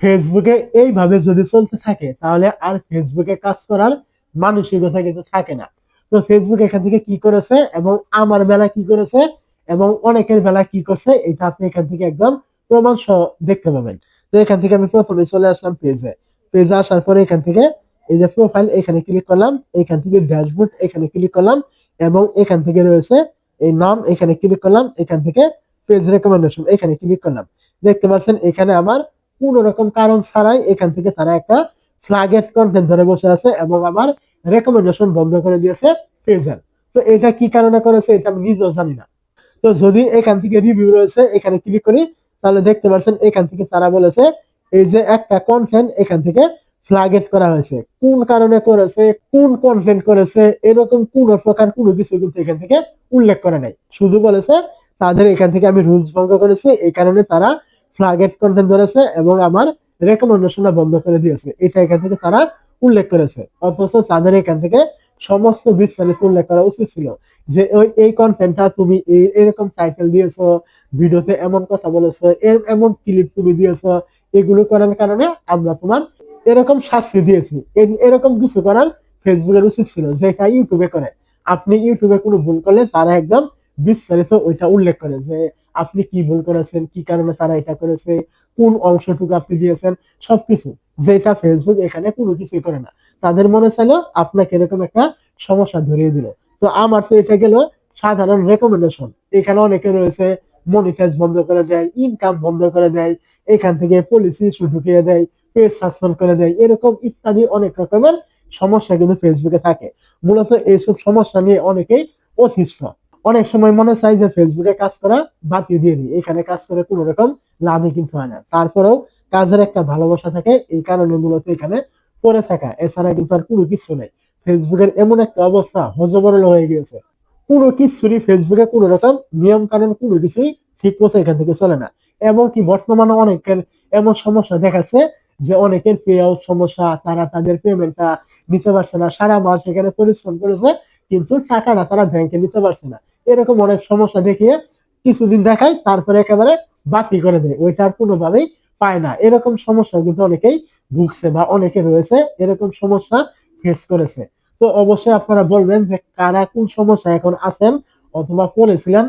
ফেসবুকে এইভাবে যদি চলতে থাকে, তাহলে আর ফেসবুকে কাজ করার মানসিকতা কিন্তু থাকে না। তো ফেসবুক এখান থেকে কি করেছে এবং আমার বেলা কি করেছে এবং অনেকের বেলা কি করছে, এটা আপনি এখান থেকে একদম প্রমাণ সহ দেখতে পাবেন। তো এখান থেকে আমি প্রথমে চলে আসলাম পেজে। পেজে আসার পরে এখান থেকে এই যে প্রোফাইল এখানে ক্লিক করলাম, এখান থেকে ড্যাশবোর্ড এখানে ক্লিক করলাম এবং এখান থেকে রয়েছে এই নাম, এখানে ক্লিক করলাম, এখান থেকে পেজ রেকমেন্ডেশন এখানে ক্লিক করলাম। দেখতে পাচ্ছেন এখানে আমার কোন রকম কারণ ছাড়াই এখান থেকে তারা একটা ফ্ল্যাগেড কন্টেন্ট ধরে বসে আছে এবং আমার রেকমেন্ডেশন বন্ধ করে দিয়েছে পেজার তো এটা কি কারণে করেছে এটা আমি নিজেও জানি না। তো যদি এখান থেকে রিভিউ রয়েছে, এখানে ক্লিক করি, তাহলে দেখতে পাচ্ছেন এখান থেকে তারা বলেছে, এই যে একটা কন্টেন্ট এখান থেকে ফ্ল্যাগেড করা হয়েছে। কোন কারণে করেছে, কোন কন্টেন্ট করেছে, এরকম কোন প্রকার কোনো কিছু কিন্তু এখান থেকে উল্লেখ করে নাই। শুধু বলেছে, তাদের এখান থেকে আমি রুলস ভঙ্গ করেছি, এই কারণে তারা ফ্ল্যাগেড কন্টেন্ট ধরেছে এবং আমার রেকমেন্ডেশনটা বন্ধ করে দিয়েছে। এটা এখান থেকে তারা উল্লেখ করেছে। অথচ তাদের এখান থেকে সমস্ত বিস্তারিত উল্লেখ করা উচিত ছিল যে, ওই, এই কন্টেন্টটা তুমি এই, এরকম টাইটেল দিয়েছ, ভিডিওতে এমন কথা বলেছ, এর, এমন ক্লিপ তুমি দিয়েছ, এগুলো করার কারণে আমরা তোমার এরকম শাস্তি দিয়েছি। এরকম কিছু করার ফেসবুকের উচিত ছিল যেটা ইউটিউবে করে। আপনি ইউটিউবে কোনো ভুল করলে তারা একদম বিস্তারিত ওইটা উল্লেখ করে যে আপনি কি ভুল করেছেন, কি কারণে তারা এটা করেছে, কোন অংশটুকু আপনি দিয়েছেন, সবকিছু যেটা ফেসবুক এখানে কোনো কিছুই করে না। তাদের মনে চাইলো আপনাকে এরকম একটা সমস্যা ধরিয়ে দিল। তো আমার তো এটা গেল সাধারণ রেকমেন্ডেশন এখানে অনেকে রয়েছে মনিটাইজ বন্ধ করে দেয় ইনকাম বন্ধ করে দেয়, এখান থেকে পলিসি ইস্যু ঢুকিয়ে দেয় পেজ সাসপেন্ড করে দেয়, এরকম ইত্যাদি অনেক রকমের সমস্যা কিন্তু ফেসবুকে থাকে। মূলত এইসব সমস্যা নিয়ে অনেকেই অতিষ্ঠ। অনেক সময় মনে চাই যে ফেসবুকে কাজ করা বাতিল দিয়ে দিই। এখানে কাজ করে কোনো রকম লাভই কিন্তু হয় না। তারপরেও কাজের একটা ভালোবাসা থাকে, এই কারণে মূলত এখানে পড়ে থাকা। এছাড়া কিন্তু আর কোনো কিছু নেই। ফেসবুকের এমন একটা অবস্থা, হজবরল হয়ে গিয়েছে। কোনো কিছুরই ফেসবুকে কোনো রকম নিয়ম কানুন কোনো কিছুই ঠিক মতো এখান থেকে চলে না। এমনকি বর্তমানে অনেকের এমন সমস্যা দেখাচ্ছে যে অনেকের পে আউট সমস্যা, তারা তাদের পেমেন্টটা নিতে পারছে না। সারা মাস এখানে পরিশ্রম করেছে কিন্তু টাকাটা তারা ব্যাংকে নিতে পারছে না। এরকম অনেক সমস্যা দেখিয়ে কিছুদিন দেখায় তারপরে একেবারে বাতিল করে দেয়। ওইটার কোনোভাবেই পায় না। এরকম সমস্যা কিন্তু অনেকেই ভুগছে বা অনেকে রয়েছে এরকম সমস্যা ফেস করেছে। তো অবশ্যই আপনারা বলবেন যে কারা কোন সমস্যা এখন আছেন অথবা পড়েছিলেন?